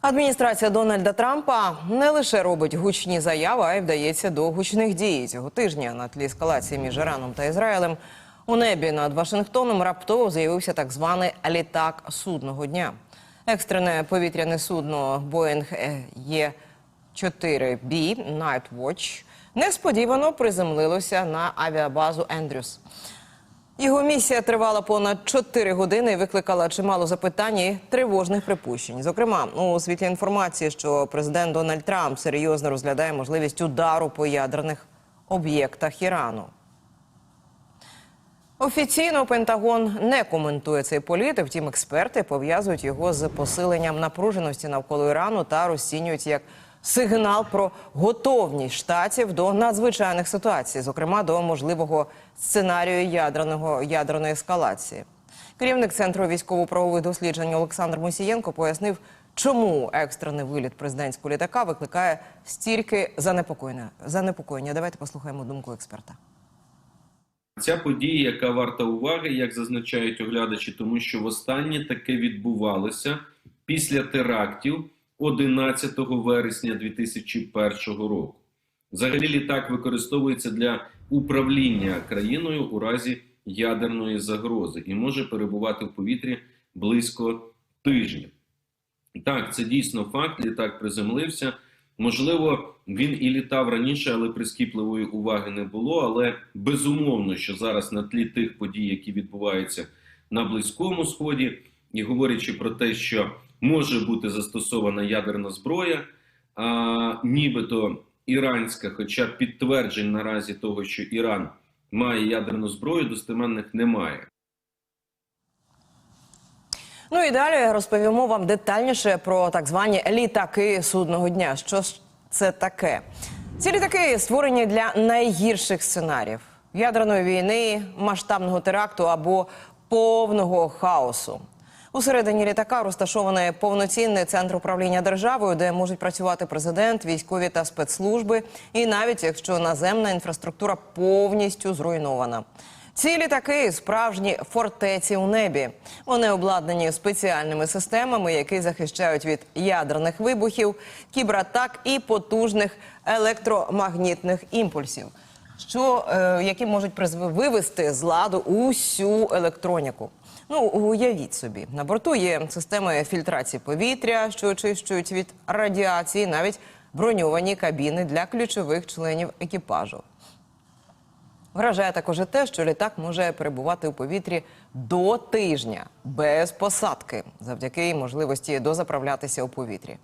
Адміністрація Дональда Трампа не лише робить гучні заяви, а й вдається до гучних дій цього тижня на тлі ескалації між Іраном та Ізраїлем. У небі над Вашингтоном раптово з'явився так званий літак судного дня. Екстрене повітряне судно Boeing Є4B Nightwatch несподівано приземлилося на авіабазу Ендрюс. Його місія тривала понад 4 години і викликала чимало запитань і тривожних припущень. Зокрема, у світлі інформації, що президент Дональд Трамп серйозно розглядає можливість удару по ядерних об'єктах Ірану. Офіційно Пентагон не коментує цей політ, втім експерти пов'язують його з посиленням напруженості навколо Ірану та розцінюють як сигнал про готовність штатів до надзвичайних ситуацій, зокрема до можливого сценарію ядерного ядерної ескалації. Керівник центру військово-правових досліджень Олександр Мусієнко пояснив, чому екстрений виліт президентського літака викликає стільки занепокоєння. занепокоєння. Давайте послухаємо думку експерта. Ця подія, яка варта уваги, як зазначають оглядачі, тому що востаннє таке відбувалося після терактів 11 вересня 2001 року. Взагалі літак використовується для управління країною у разі ядерної загрози і може перебувати в повітрі близько тижня. Так, це дійсно факт. Літак приземлився. Можливо, він і літав раніше, але прискіпливої уваги не було. Але безумовно, що зараз на тлі тих подій, які відбуваються на Близькому Сході, і говорячи про те, що може бути застосована ядерна зброя, а нібито іранська, хоча підтверджень наразі того, що Іран має ядерну зброю, достеменних немає. Ну і далі розповімо вам детальніше про так звані літаки судного дня. Що ж це таке? Ці літаки створені для найгірших сценаріїв ядерної війни, масштабного теракту або повного хаосу. Усередині літака розташований повноцінний центр управління державою, де можуть працювати президент, військові та спецслужби, і навіть якщо наземна інфраструктура повністю зруйнована. Ці літаки справжні фортеці у небі. Вони обладнані спеціальними системами, які захищають від ядерних вибухів, кібератак і потужних електромагнітних імпульсів, що е, які можуть вивести з ладу усю електроніку. Ну, уявіть собі, на борту є системи фільтрації повітря, що очищують від радіації, навіть броньовані кабіни для ключових членів екіпажу. Вражає також і те, що літак може перебувати у повітрі до тижня без посадки, завдяки можливості дозаправлятися у повітрі.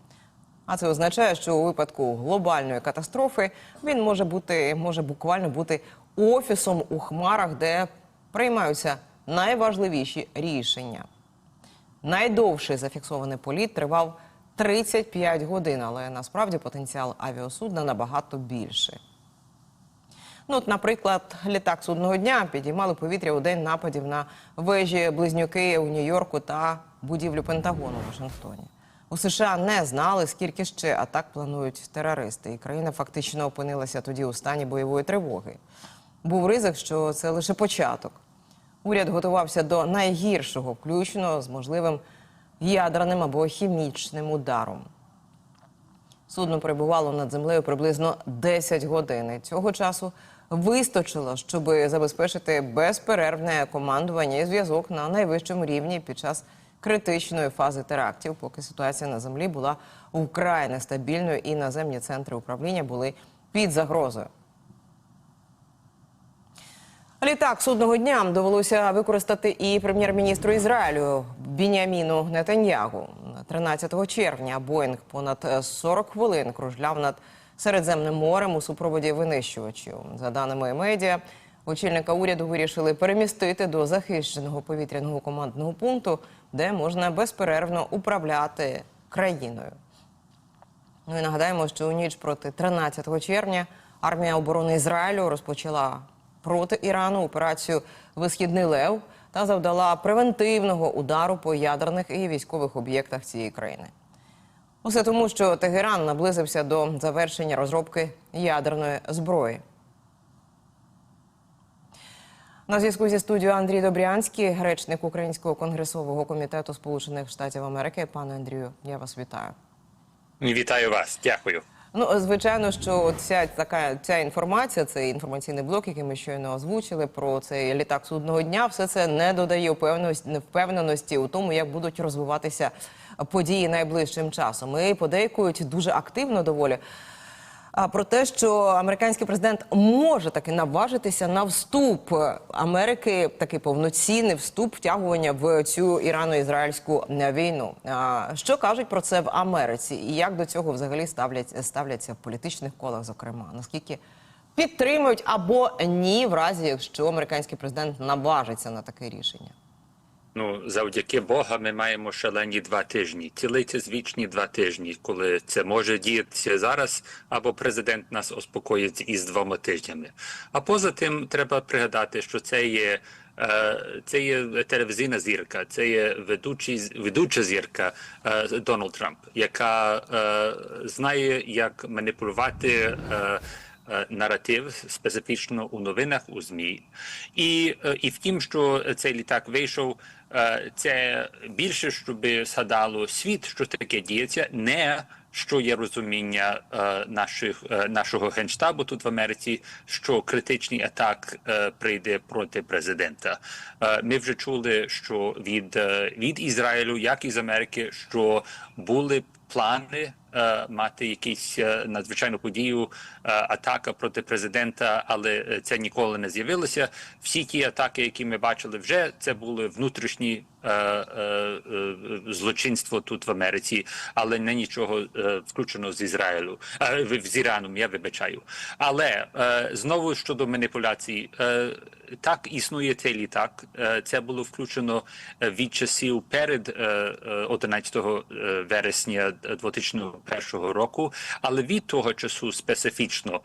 А це означає, що у випадку глобальної катастрофи він може бути може буквально бути офісом у хмарах, де приймаються найважливіші рішення. Найдовший зафіксований політ тривав 35 годин, але насправді потенціал авіасудна набагато більший. Ну, от, наприклад, літак судного дня підіймали повітря у день нападів на вежі близнюки у Нью-Йорку та будівлю Пентагону у Вашингтоні. У США не знали, скільки ще атак планують терористи, і країна фактично опинилася тоді у стані бойової тривоги. Був ризик, що це лише початок. Уряд готувався до найгіршого, включно з можливим ядерним або хімічним ударом. Судно перебувало над землею приблизно 10 годин. Цього часу вистачило, щоб забезпечити безперервне командування і зв'язок на найвищому рівні під час критичної фази терактів, поки ситуація на землі була вкрай нестабільною і наземні центри управління були під загрозою. Літак судного дня довелося використати і прем'єр-міністру Ізраїлю Біняміну Нетаньягу. 13 червня Боїнг понад 40 хвилин кружляв над Середземним морем у супроводі винищувачів. За даними медіа, очільника уряду вирішили перемістити до захищеного повітряного командного пункту, де можна безперервно управляти країною. Ну і нагадаємо, що у ніч проти 13 червня армія оборони Ізраїлю розпочала проти Ірану операцію Висхідний Лев та завдала превентивного удару по ядерних і військових об'єктах цієї країни. Усе тому, що Тегеран наблизився до завершення розробки ядерної зброї. На зв'язку зі студією Андрій Добрянський, речник Українського конгресового комітету Сполучених Штатів Америки. Пане Андрію, я вас вітаю. Вітаю вас, дякую. Ну, звичайно, що ця така ця інформація, цей інформаційний блок, який ми щойно озвучили про цей літак судного дня, все це не додає впевненості, впевненості у тому, як будуть розвиватися події найближчим часом. І подейкують дуже активно доволі. Про те, що американський президент може таки наважитися на вступ Америки, такий повноцінний вступ втягування в цю ірано-ізраїльську війну. Що кажуть про це в Америці, і як до цього взагалі ставлять ставляться в політичних колах, зокрема, наскільки підтримують або ні, в разі якщо американський президент наважиться на таке рішення? Ну, завдяки Бога, ми маємо шалені два тижні, цілий це звічні два тижні, коли це може діятися зараз, або президент нас успокоїть із двома тижнями. А поза тим, треба пригадати, що це є. е, Це є телевізійна зірка, це є ведучий, ведуча зірка е, Дональд Трамп, яка е, знає, як маніпулювати наратив специфічно у новинах у змі, і, е, і втім, що цей літак вийшов. е, Це більше, щоб згадало світ, що таке діється, не що є розуміння е, наших е, нашого генштабу тут в Америці, що критичний атак е, прийде проти президента. Е, ми вже чули, що від, е, від Ізраїлю, як і з Америки, що були плани е, мати якісь е, надзвичайну подію, е, атака проти президента, але це ніколи не з'явилося. Всі ті атаки, які ми бачили вже, це були внутрішні е, е, е, злочинство тут в Америці, але не нічого е, включено з Ізраїлю, е, з Іраном, я вибачаю. Але е, знову щодо маніпуляцій, е, так існує цей літак. Е, Це було включено е, від часів перед е, е, 11 е, вересня 2001 року. Але від того часу специфічно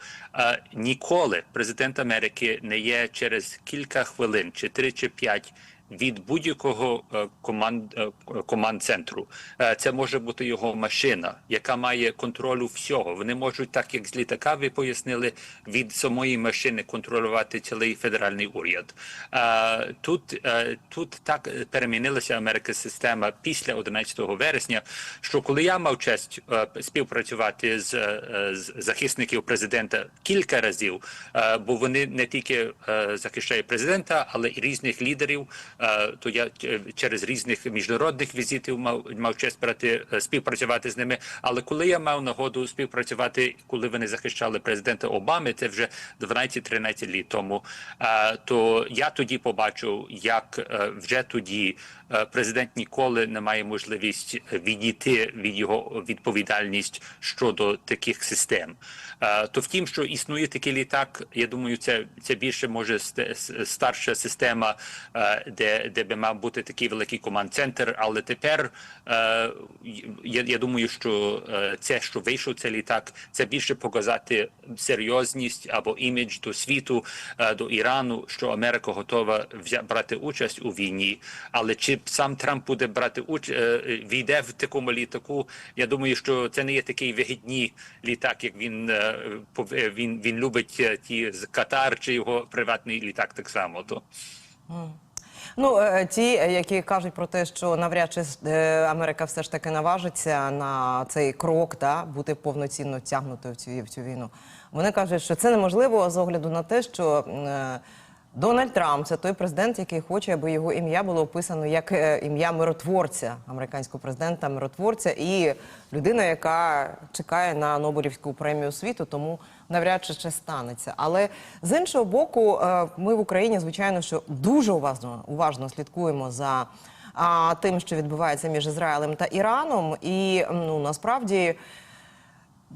ніколи президент Америки не є через кілька хвилин, чи три чи п'ять. Від будь-якого е, команд е, команд центру Е, це може бути його машина, яка має контролю всього. Вони можуть, так як з літака, ви пояснили, від самої машини контролювати цілий федеральний уряд. Тут тут так перемінилася американська система після 11 вересня. Що коли я мав честь співпрацювати з, з захисників президента кілька разів, бо вони не тільки захищають президента, але і різних лідерів. Е, То я е, через різних міжнародних візитів мав мав честь брати е, співпрацювати з ними. Але коли я мав нагоду співпрацювати, коли вони захищали президента Обами, це вже 12-13 літ тому. То я тоді побачив, як вже тоді президент ніколи не має можливість відійти від його відповідальність щодо таких систем. То втім, що існує такий літак, я думаю, це це більше може старша система, е, де, би мав бути такий великий команд-центр. Але тепер е, я, я думаю, що е, це, що вийшов цей літак, це більше показати серйозність або імідж до світу, е, до Ірану, що Америка готова взя- брати участь у війні. Але чи сам Трамп буде брати участь, війде в такому літаку? Я думаю, що це не є такий вигідний літак, як він е, е, він, він любить е, ті з Катар чи його приватний літак так само. То Ну, е, ті, е, які кажуть про те, що навряд чи е, Америка все ж таки наважиться на цей крок, да, бути повноцінно втягнутою в цю, в цю війну. Вони кажуть, що це неможливо з огляду на те, що Дональд Трамп це той президент, який хоче, аби його ім'я було описано як ім'я миротворця, американського президента, миротворця і людина, яка чекає на Нобелівську премію світу, тому навряд чи ще станеться. Але з іншого боку, е, ми в Україні, звичайно, що дуже уважно, уважно слідкуємо за тим, що відбувається між Ізраїлем та Іраном, і ну насправді.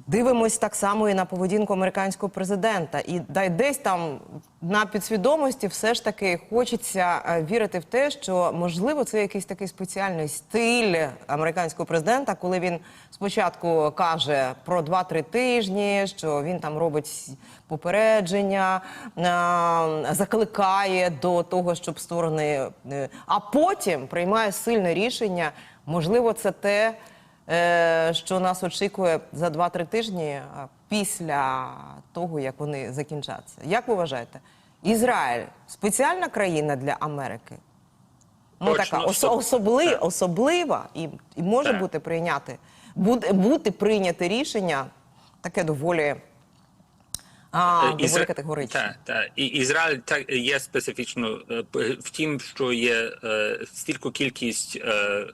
Дивимось так само і на поведінку американського президента, і дай десь там на підсвідомості все ж таки хочеться е, вірити в те, що можливо це якийсь такий спеціальний стиль американського президента, коли він спочатку каже про 2-3 тижні, що він там робить попередження, е, закликає до того, щоб сторони, е, а потім приймає сильне рішення. Можливо, це те. Е, що нас очікує за 2-3 тижні після того, як вони закінчаться. Як ви вважаєте, Ізраїль спеціальна країна для Америки? Ну Точно, така ос- особли, Так. особлива і, і може Так. бути прийняти буде бути прийняте рішення таке доволі, а, Е, доволі Ізра- категоричне. Так, так. І Ізраїль так є специфічно е, в тім, що є е, стільки кількість е,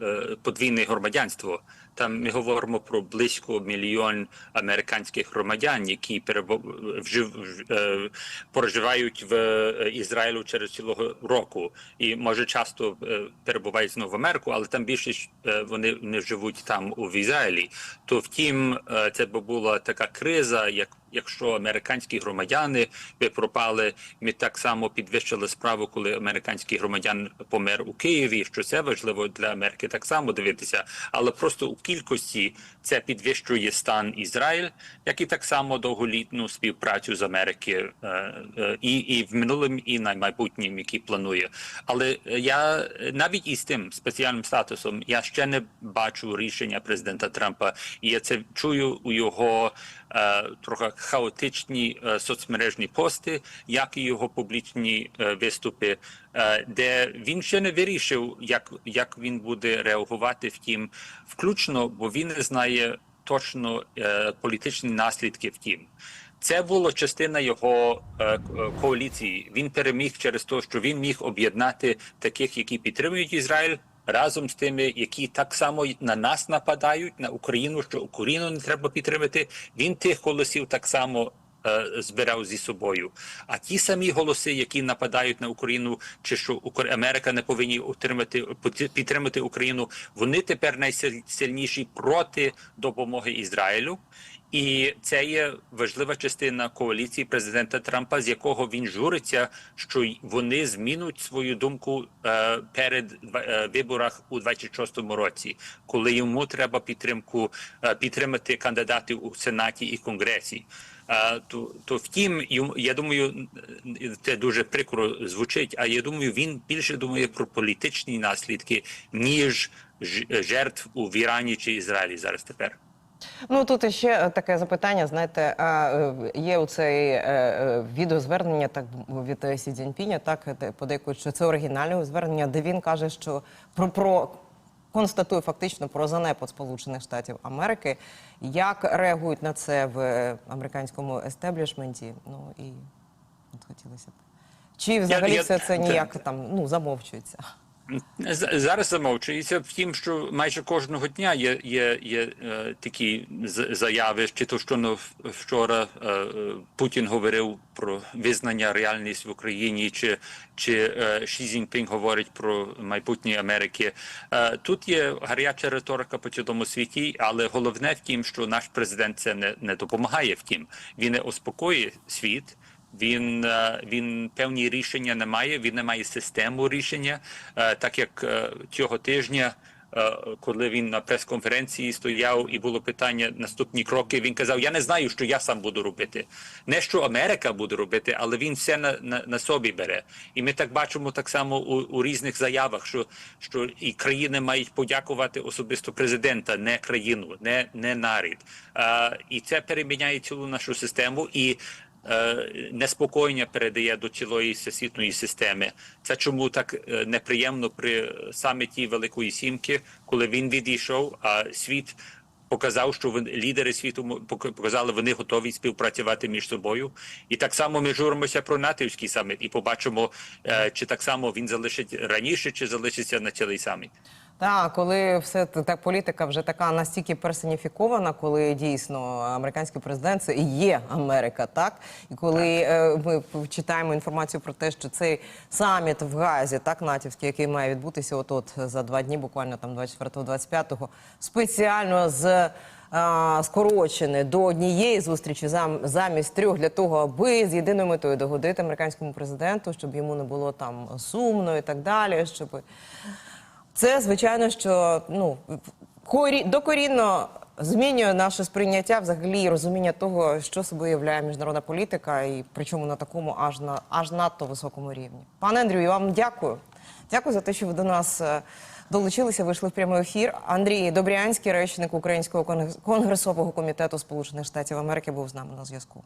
е, подвійне громадянство. Там ми говоримо про близько мільйон американських громадян, які вжив, е, проживають в Ізраїлю через цілого року, і може часто е, перебувають знову в Америку, але там більшість е, вони не живуть там у в Ізраїлі. То втім, е, це була така криза, як якщо американські громадяни би пропали, ми так само підвищили справу, коли американський громадян помер у Києві. Що це важливо для Америки так само дивитися, але просто у кількості це підвищує стан Ізраїль, як і так само довголітну співпрацю з Америки е, е, і, і в минулому, і на майбутнім, який планує. Але я навіть із тим спеціальним статусом я ще не бачу рішення президента Трампа, і я це чую у його трохи хаотичні е, соцмережні пости, як і його публічні е, виступи, е, де він ще не вирішив, як, як він буде реагувати. Втім, включно, бо він не знає точно е, політичні наслідки. Втім. Це була частина його е, е, коаліції. Він переміг через те, що він міг об'єднати таких, які підтримують Ізраїль, разом з тими, які так само на нас нападають на Україну, що Україну не треба підтримати. Він тих голосів так само. е, Збирав зі собою, а ті самі голоси, які нападають на Україну, чи що Америка не повинні утримати підтримати Україну, вони тепер найсильніші проти допомоги Ізраїлю. І це є важлива частина коаліції президента Трампа, з якого він журиться, що вони змінуть свою думку е, перед е, виборах у 26-му році, коли йому треба підтримку е, підтримати кандидатів у сенаті і конгресі. Е, то, то втім, я думаю, це дуже прикро звучить. А я думаю, він більше думає про політичні наслідки ніж жертв у Ірані чи Ізраїлі зараз тепер. Ну тут ще таке запитання. Знаєте, а, е, є у цей е, е, відеозвернення так від е, Сі Цзіньпіня, так подейкують, що це оригінальне звернення, де він каже, що про, про констатує фактично про занепад Сполучених Штатів Америки. Як реагують на це в е, американському естеблішменті? Ну і от хотілося б. Чи взагалі я- все це ніяк там ну замовчується? Зараз замовчується. Втім, що майже кожного дня є, є, є е, такі заяви, чи то що вчора е, е, Путін говорив про визнання реальність в Україні, чи, чи е, Ші Цзіньпінь говорить про майбутнє Америки. Е, тут є гаряча риторика по цілому світі, але головне в тім, що наш президент це не, не допомагає. Втім, він не успокоює світ. Він, е, він певні рішення не має, він не має систему рішення, Е, так як е, цього тижня, коли він на прес-конференції стояв і було питання наступні кроки, він казав: Я не знаю, що я сам буду робити. Не що Америка буде робити, але він все на, на, на собі бере. І ми так бачимо так само у, у різних заявах, що, що і країни мають подякувати особисто президента, не країну, не, не нарід. Е, і це переміняє цілу нашу систему і. Е, неспокоєння передає до цілої всесвітньої системи. Це чому так е, неприємно при саміті Великої Сімки, коли він відійшов, а світ показав, що вони, лідери світу показали, вони готові співпрацювати між собою. І так само ми журимося про натівський саміт і побачимо, е, чи так само він залишить раніше, чи залишиться на цілий саміт. Так, коли все так політика вже така настільки персоніфікована, коли дійсно американський президент це і є Америка, так і коли е, ми читаємо інформацію про те, що цей саміт в Газі, так натівський, який має відбутися от от за два дні, буквально там 24-25, спеціально з. Скорочене до однієї зустрічі зам- замість трьох для того, аби з єдиною метою догодити американському президенту, щоб йому не було там сумно і так далі, щоб це звичайно, що ну корі... докорінно змінює наше сприйняття взагалі розуміння того, що собою являє міжнародна політика, і причому на такому аж на аж надто високому рівні. Пане Андрію, вам дякую. Дякую за те, що ви до нас е, долучилися. Вийшли в прямий ефір. Андрій Добрянський, речник Українського конгрес- конгресового комітету Сполучених Штатів Америки, був з нами на зв'язку.